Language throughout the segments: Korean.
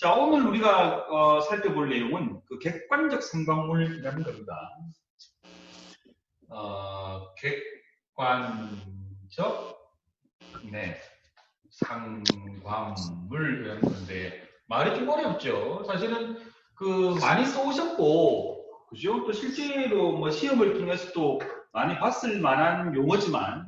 자, 오늘 우리가 어, 살펴볼 내용은 그 객관적 상관물이라는 겁니다. 어, 객관적 네, 상관물이라는 건데 말이 좀 어렵죠. 사실은 그 많이 써오셨고 그죠? 또 실제로 뭐 시험을 통해서 또 많이 봤을 만한 용어지만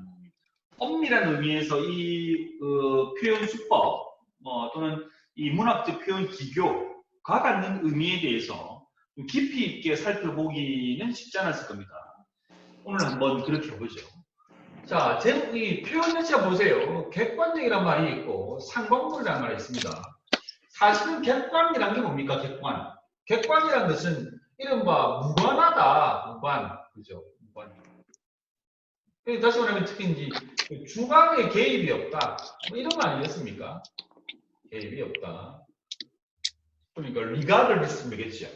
엄밀한 의미에서 이 그, 표현 수법 뭐 또는 이 문학적 표현 기교가 갖는 의미에 대해서 좀 깊이 있게 살펴보기는 쉽지 않았을 겁니다. 오늘 한번 그렇게 해보죠. 자, 제, 이 표현 자체가 보세요. 객관적이란 말이 있고 상관물이라는 말이 있습니다. 사실은 객관이란 게 뭡니까? 객관. 객관이라는 것은 이른바 무관하다. 무관. 그죠? 무관. 다시 말하면 특히 이제 주관에 개입이 없다. 뭐 이런 거 아니겠습니까? 개입이 없다. 그러니까 리가를 했으면 되겠죠.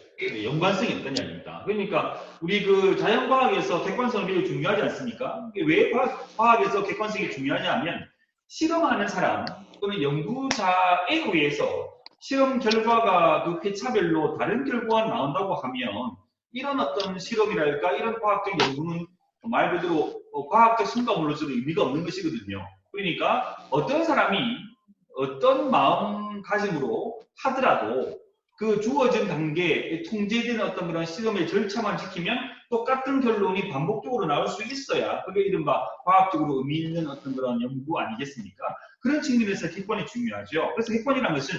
연관성이 없다는 이야기입니다. 그러니까 우리 그 자연과학에서 객관성이 매우 중요하지 않습니까? 왜 과학, 과학 에서 객관성이 중요하냐면 실험하는 사람 또는 연구자에 의해서 실험 결과가 그 회차별로 다른 결과가 나온다고 하면 이런 어떤 실험이랄까 이런 과학적 연구는 말 그대로 어, 과학적 성과물로서는 의미가 없는 것이거든요. 그러니까 어떤 사람이 어떤 마음가짐으로 하더라도 그 주어진 단계에 통제되는 어떤 그런 실험의 절차만 지키면 똑같은 결론이 반복적으로 나올 수 있어야 그게 이른바 과학적으로 의미 있는 어떤 그런 연구 아니겠습니까? 그런 측면에서 객관이 중요하죠. 그래서 객관이라는 것은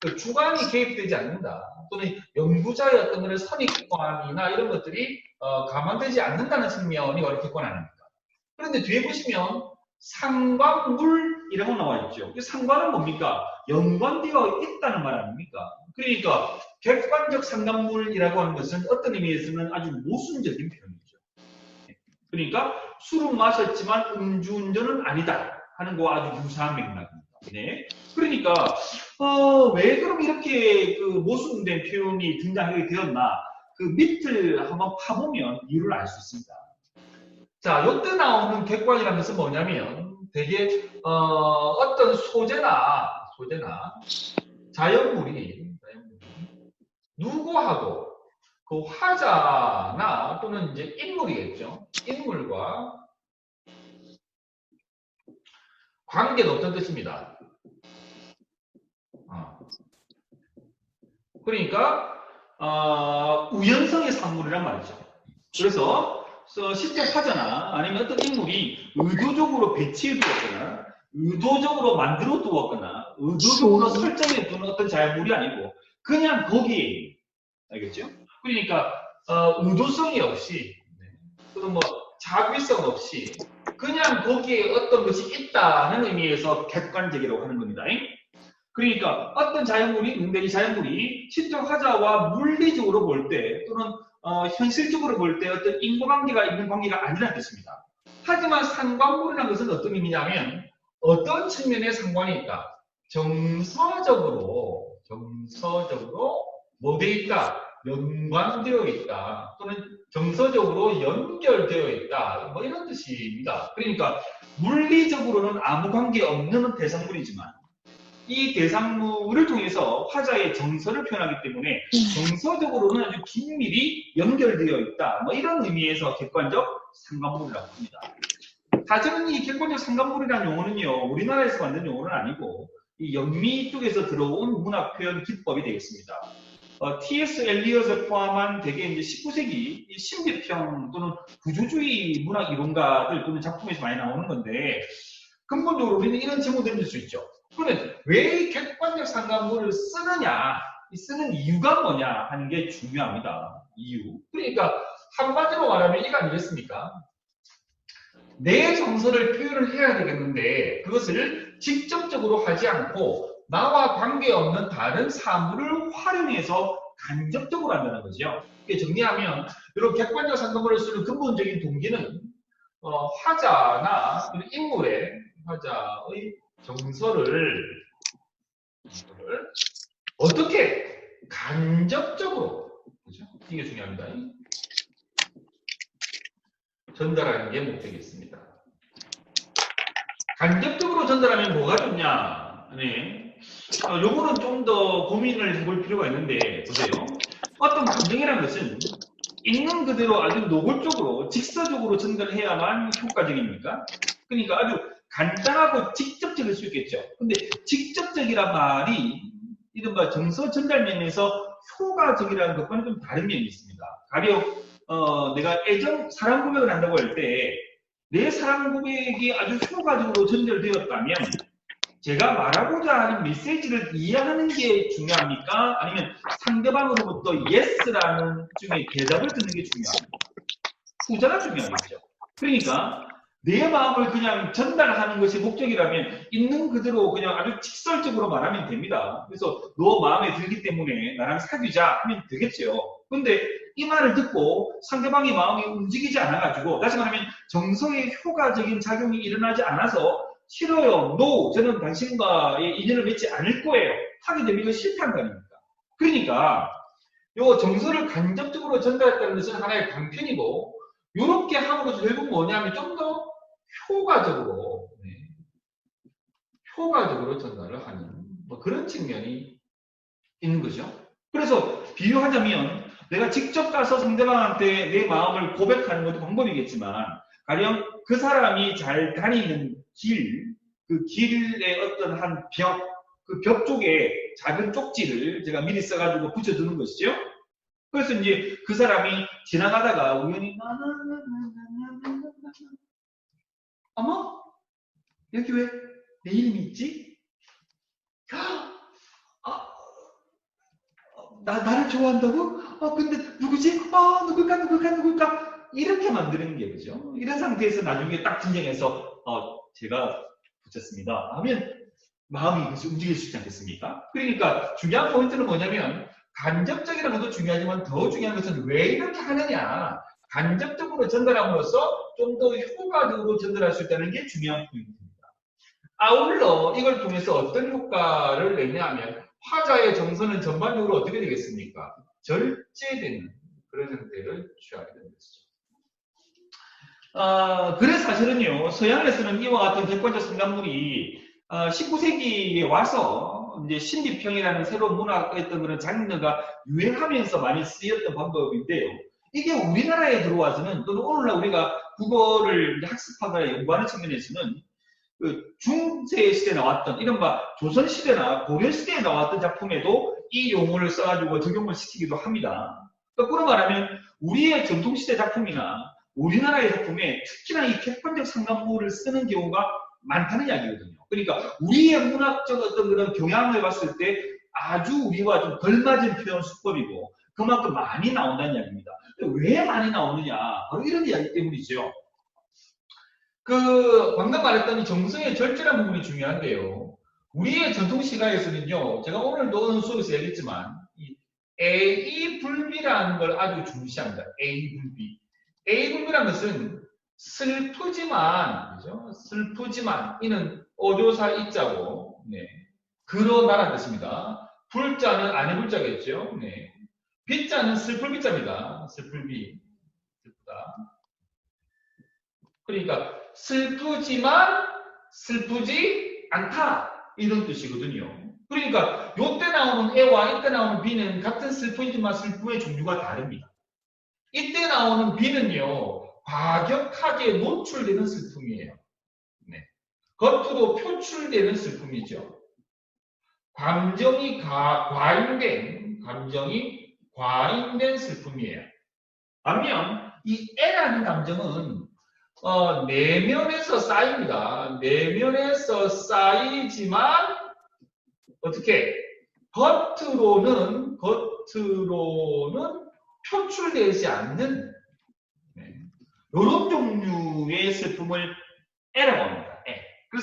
그 주관이 개입되지 않는다. 또는 연구자의 어떤 그런 선입관이나 이런 것들이 어, 감안되지 않는다는 측면이 바로 객관 아닙니까? 그런데 뒤에 보시면 상관물이라고 나와 있죠. 그 상관은 뭡니까? 연관되어 있다는 말 아닙니까? 그러니까 객관적 상관물이라고 하는 것은 어떤 의미에서는 아주 모순적인 표현이죠. 그러니까 술은 마셨지만 음주운전은 아니다 하는 거와 아주 유사한 맥락입니다. 네. 그러니까 어, 왜 그럼 이렇게 그 모순된 표현이 등장하게 되었나? 그 밑을 한번 파보면 이유를 알 수 있습니다. 자, 이때 나오는 객관이라는 것은 뭐냐면 되게 어, 떤 소재나 소재나 자연물이, 자연물이 누구하고 그 화자나 또는 이제 인물이겠죠. 인물과 관계는 어떤 뜻입니다. 어. 그러니까 어, 우연성의 산물이란 말이죠. 그래서 실제 화자나 아니면 어떤 인물이 의도적으로 배치해 두었거나 의도적으로 만들어 두었거나 의도적으로 설정해 두는 어떤 자연물이 아니고 그냥 거기에 알겠죠? 그러니까 어, 의도성이 없이 네. 또는 뭐 자기성 없이 그냥 거기에 어떤 것이 있다는 의미에서 객관적이라고 하는 겁니다. 그러니까 어떤 자연물이 이 자연물이 실제 화자와 물리적으로 볼 때 또는 어, 현실적으로 볼 때 어떤 인과관계가 있는 관계가 아니라는 뜻입니다. 하지만 상관물이라는 것은 어떤 의미냐면 어떤 측면에 상관이 있다. 정서적으로 정서적으로 뭐되어 있다. 연관되어 있다. 또는 정서적으로 연결되어 있다. 뭐 이런 뜻입니다. 그러니까 물리적으로는 아무 관계 없는 대상물이지만 이 대상물을 통해서 화자의 정서를 표현하기 때문에 정서적으로는 아주 긴밀히 연결되어 있다. 뭐 이런 의미에서 객관적 상관물이라고 합니다. 사실은 이 객관적 상관물이라는 용어는요, 우리나라에서 만든 용어는 아니고 이 영미 쪽에서 들어온 문학 표현 기법이 되겠습니다. 어, T.S. 엘리엇을 포함한 대개 이제 19세기 신비평 또는 구조주의 문학 이론가들 또는 작품에서 많이 나오는 건데 근본적으로 우리는 이런 질문 을 던질 수 있죠. 그러면 왜 객관적 상관물을 쓰느냐, 쓰는 이유가 뭐냐 하는 게 중요합니다. 이유. 그러니까 한마디로 말하면 이거 아니겠습니까? 내 정서를 표현을 해야 되겠는데 그것을 직접적으로 하지 않고 나와 관계없는 다른 사물을 활용해서 간접적으로 한다는 거죠. 정리하면 이런 객관적 상담을 쓰는 근본적인 동기는 어, 화자나 인물의 화자의 정서를, 어떻게 간접적으로 그죠? 이게 중요합니다. 전달하는 게 목적이 있습니다 간접적으로 전달하면 뭐가 좋냐? 네. 어, 요거는 좀 더 고민을 해볼 필요가 있는데 보세요. 어떤 감정이라는 것은 있는 그대로 아주 노골적으로 직설적으로 전달해야만 효과적입니까? 그러니까 아주 간단하고 직접적일 수 있겠죠. 근데 직접적이란 말이 이른바 정서 전달 면에서 효과적이라는 것과는 좀 다른 면이 있습니다. 가령 어, 내가 애정 사랑 고백을 한다고 할 때 내 사랑 고백이 아주 효과적으로 전달되었다면 제가 말하고자 하는 메시지를 이해하는 게 중요합니까? 아니면 상대방으로부터 yes라는 중에 대답을 듣는 게 중요합니까? 후자가 중요하겠죠. 그러니까 내 마음을 그냥 전달하는 것이 목적이라면 있는 그대로 그냥 아주 직설적으로 말하면 됩니다. 그래서 너 마음에 들기 때문에 나랑 사귀자 하면 되겠죠. 근데 이 말을 듣고 상대방의 마음이 움직이지 않아가지고 다시 말하면 정서의 효과적인 작용이 일어나지 않아서 싫어요, no, 저는 당신과의 인연을 맺지 않을 거예요. 하게 되면 이거 실패한 거 아닙니까? 그러니까 요 정서를 간접적으로 전달했다는 것은 하나의 방편이고 이렇게 함으로써 결국 뭐냐면 좀 더 효과적으로 네, 효과적으로 전달을 하는 뭐 그런 측면이 있는 거죠. 그래서 비유하자면 내가 직접 가서 상대방한테 내 마음을 고백하는 것도 방법이겠지만 가령 그 사람이 잘 다니는 길, 그 길의 어떤 한 벽, 그 벽 쪽에 작은 쪽지를 제가 미리 써가지고 붙여두는 것이죠. 그래서 이제 그 사람이 지나가다가 우연히 어머 여기 왜 내 이름이 있지? 아, 나 나를 좋아한다고? 아 근데 누구지? 아 누굴까 누굴까 누굴까 이렇게 만드는 게 뭐죠? 이런 상태에서 나중에 딱 진정해서 어, 제가 붙였습니다 하면 마음이 움직일 수 있지 않겠습니까? 그러니까 중요한 포인트는 뭐냐면 간접적이라는 것도 중요하지만 더 중요한 것은 왜 이렇게 하느냐 간접적으로 전달함으로써 좀 더 효과적으로 전달할 수 있다는 게 중요한 포인트입니다. 아울러 이걸 통해서 어떤 효과를 내냐면 화자의 정서는 전반적으로 어떻게 되겠습니까? 절제되는 그런 형태를 취하게 되는 것이죠. 아, 그래 사실은요, 서양에서는 이와 같은 객관적 상담물이 어, 19세기에 와서 이제 신비평이라는 새로운 문화가 있던 그런 장르가 유행하면서 많이 쓰였던 방법인데요. 이게 우리나라에 들어와서는 또는 오늘날 우리가 국어를 학습하거나 연구하는 측면에서는 그 중세 시대에 나왔던 이른바 조선 시대나 고려 시대에 나왔던 작품에도 이 용어를 써가지고 적용을 시키기도 합니다. 거꾸로 말하면 우리의 전통 시대 작품이나 우리나라의 작품에 특히나 이 객관적 상담물을 쓰는 경우가 많다는 이야기거든요. 그러니까 우리의 문학적 어떤 그런 경향을 봤을 때 아주 우리와 좀 덜 맞은 표현 수법이고 그만큼 많이 나온다는 이야기입니다. 왜 많이 나오느냐? 바로 이런 이야기 때문이죠. 그 방금 말했던 이 정서의 절제라는 부분이 중요한데요. 우리의 전통 시가에서는요, 제가 오늘도 어느 수업에서 얘기했지만 이 A 불비라는 걸 아주 중시합니다. A 불비. A 불비라는 것은 슬프지만, 그죠? 슬프지만 이는 어조사 이자고, 네. 그러나라는 뜻입니다. 불자는 아니 불자겠죠. 네. 비자는 슬플 비자입니다. 슬플 비. 슬프다. 그러니까 슬프지만 슬프지 않다 이런 뜻이거든요. 그러니까 요때 나오는 애와 이때 나오는 비는 같은 슬픔이지만 슬픔의 종류가 다릅니다. 이때 나오는 비는요 과격하게 노출되는 슬픔이에요. 네. 겉으로 표출되는 슬픔이죠. 감정이 가, 과잉된 감정이 과잉된 슬픔이에요. 반면 이 애라는 감정은 어, 내면에서 쌓입니다. 내면에서 쌓이지만 어떻게 겉으로는 겉으로는 표출되지 않는 네. 이런 종류의 슬픔을 애라고 합니다.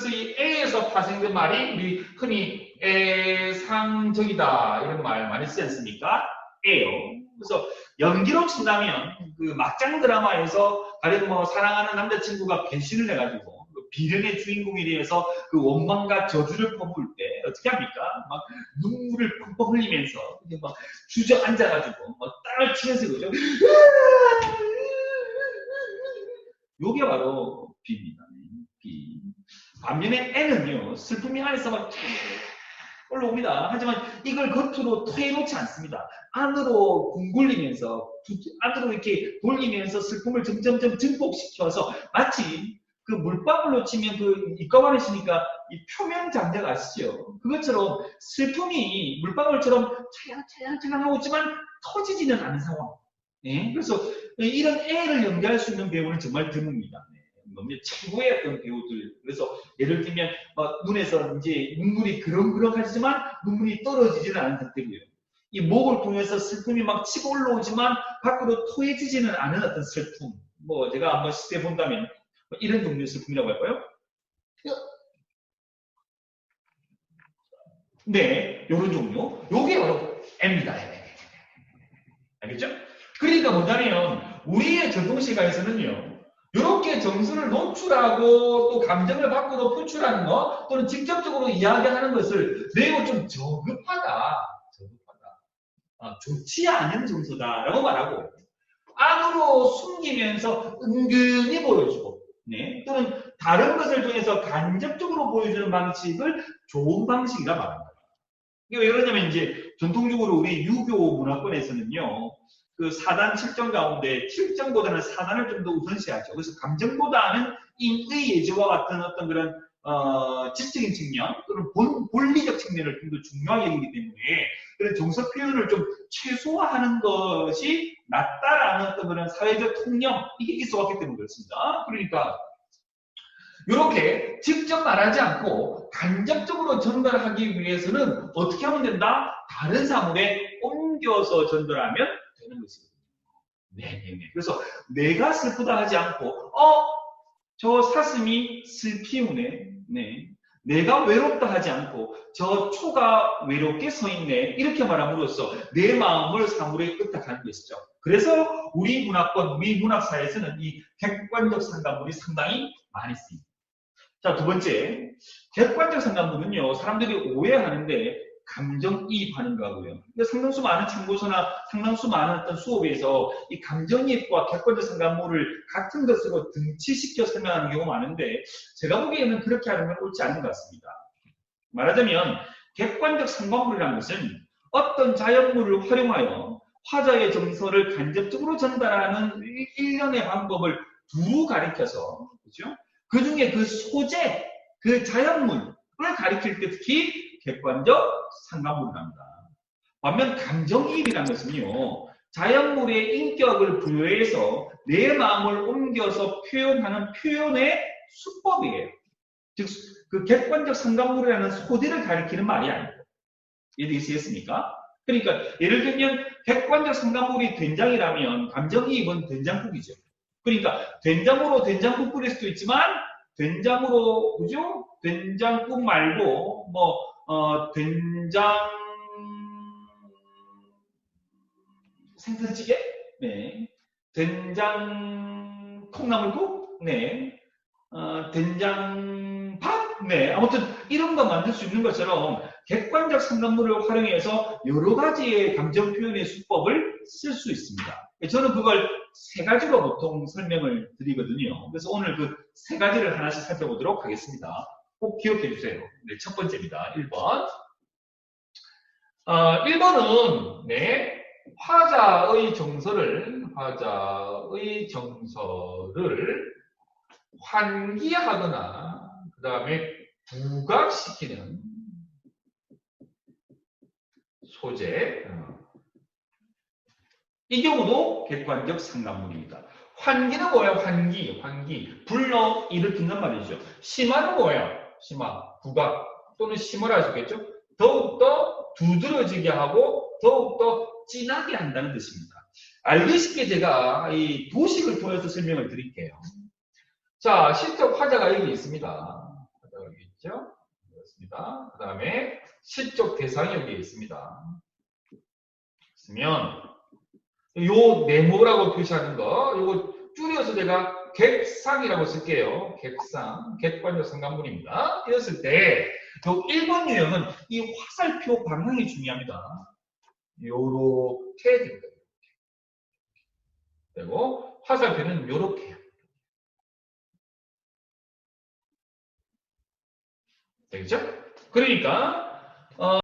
애. 그래서 이 애에서 파생된 말이 우리 흔히 애상적이다 이런 말 많이 쓰지 않습니까? 애요. 그래서 연기로 친다면 그 막장 드라마에서 가령 뭐 사랑하는 남자친구가 변신을 해가지고 그 비련의 주인공에 대해서 그 원망과 저주를 퍼부을 때 어떻게 합니까? 막 눈물을 펑펑 흘리면서 막 주저앉아가지고 막 땅을 치면서 그죠? 요게 바로 비입니다. 비. 반면에 애는요 슬픔이 안에서 막 올라옵니다. 하지만 이걸 겉으로 토해놓지 않습니다. 안으로 궁굴리면서 안으로 이렇게 돌리면서 슬픔을 점점점 증폭시켜서 마치 그 물방울로 치면 그 이과 많으시니까 이 표면 장작 아시죠? 그것처럼 슬픔이 물방울처럼 차량차량차량 하고 있지만 터지지는 않은 상황. 네? 그래서 이런 애를 연기할 수 있는 배우는 정말 드뭅니다. 네. 너무 최고의 어떤 배우들. 그래서 예를 들면 어, 눈에서 이제 눈물이 그렁그렁하지만 눈물이 떨어지지는 않은 상태고요. 이 목을 통해서 슬픔이 막 치고 올라오지만 밖으로 토해지지는 않은 어떤 슬픔. 뭐 제가 한번 시대 본다면 뭐 이런 종류의 슬픔이라고 할까요? 네, 이런 종류. 요게 바로 M입니다. 알겠죠? 그러니까 뭐냐면 우리의 전통시가에서는요. 이렇게 정서를 노출하고 또 감정을 밖으로 표출하는 것 또는 직접적으로 이야기하는 것을 매우 좀 저급하다. 저급하다. 아, 좋지 않은 정서다라고 말하고 안으로 숨기면서 은근히 보여주고 네, 또는 다른 것을 통해서 간접적으로 보여주는 방식을 좋은 방식이라 말합니다. 이게 왜 그러냐면 이제 전통적으로 우리 유교 문화권에서는요. 그 4단 7정 가운데 7정보다는 4단을 좀 더 우선시하죠. 그래서 감정보다는 인의 예지와 같은 어떤 그런 어, 지적인 측면 또는 본, 본리적 측면을 좀 더 중요하게 여기기 때문에 그런 정서 표현을 좀 최소화하는 것이 낫다라는 어떤 그런 사회적 통념 이게 있어왔기 때문에 그렇습니다. 그러니까 이렇게 직접 말하지 않고 간접적으로 전달하기 위해서는 어떻게 하면 된다? 다른 사물에 옮겨서 전달하면 되는 것이거든요. 네네 네. 그래서 내가 슬프다 하지 않고 어? 저 사슴이 슬피우네. 네. 내가 외롭다 하지 않고 저 초가 외롭게 서 있네. 이렇게 말함으로써 내 마음을 사물에 의탁하는 것이죠. 그래서 우리 문화권, 우리 문학사에서는 이 객관적 상담물이 상당히 많이 쓰입니다. 자, 두 번째. 객관적 상담문은요, 사람들이 오해하는데, 감정이입하는 거고요. 근데 상당수 많은 참고서나 상당수 많은 어떤 수업에서 이 감정이입과 객관적 상담물을 같은 것으로 등치시켜 설명하는 경우가 많은데, 제가 보기에는 그렇게 하는 건 옳지 않은 것 같습니다. 말하자면, 객관적 상담물이라는 것은 어떤 자연물을 활용하여 화자의 정서를 간접적으로 전달하는 일련의 방법을 두루 가리켜서, 그죠? 그 중에 그 소재, 그 자연물을 가리킬 때 특히 객관적 상관물을 합니다. 반면 감정이입이라는 것은요, 자연물의 인격을 부여해서 내 마음을 옮겨서 표현하는 표현의 수법이에요. 즉, 그 객관적 상관물이라는 소재를 가리키는 말이 아니고. 이해되시겠습니까? 그러니까, 예를 들면, 객관적 상관물이 된장이라면, 감정이입은 된장국이죠. 그러니까 된장으로 된장국 끓일 수도 있지만 된장으로 그죠? 된장국 말고 뭐 어, 된장 생선찌개, 네, 된장 콩나물국, 네, 어, 된장밥, 네, 아무튼 이런 거 만들 수 있는 것처럼 객관적 상담물을 활용해서 여러 가지의 감정 표현의 수법을 쓸 수 있습니다. 저는 그걸 세 가지로 보통 설명을 드리거든요. 그래서 오늘 그 세 가지를 하나씩 살펴보도록 하겠습니다. 꼭 기억해 주세요. 네, 첫 번째입니다. 1번. 어, 1번은, 네, 화자의 정서를, 화자의 정서를 환기하거나, 그 다음에 부각시키는 소재. 어. 이 경우도 객관적 상담문입니다. 환기는 뭐예요? 환기, 환기. 불러 일으킨단 말이죠. 심화는 뭐예요? 심화, 부각 또는 심화를 하셨겠죠? 더욱더 두드러지게 하고 더욱더 진하게 한다는 뜻입니다. 알기 쉽게 제가 이 도식을 통해서 설명을 드릴게요. 자, 시적 화자가 여기 있습니다. 화자가 여기 있죠? 그렇습니다. 그 다음에 시적 대상이 여기 있습니다. 있으면 요 네모라고 표시하는 거, 요거 줄여서 제가 객상이라고 쓸게요. 객상, 객관적 상관문입니다. 이랬을 때, 요 1번 유형은 이 화살표 방향이 중요합니다. 요렇게 됩니다. 그리고 화살표는 요렇게요. 되겠죠? 그러니까, 어,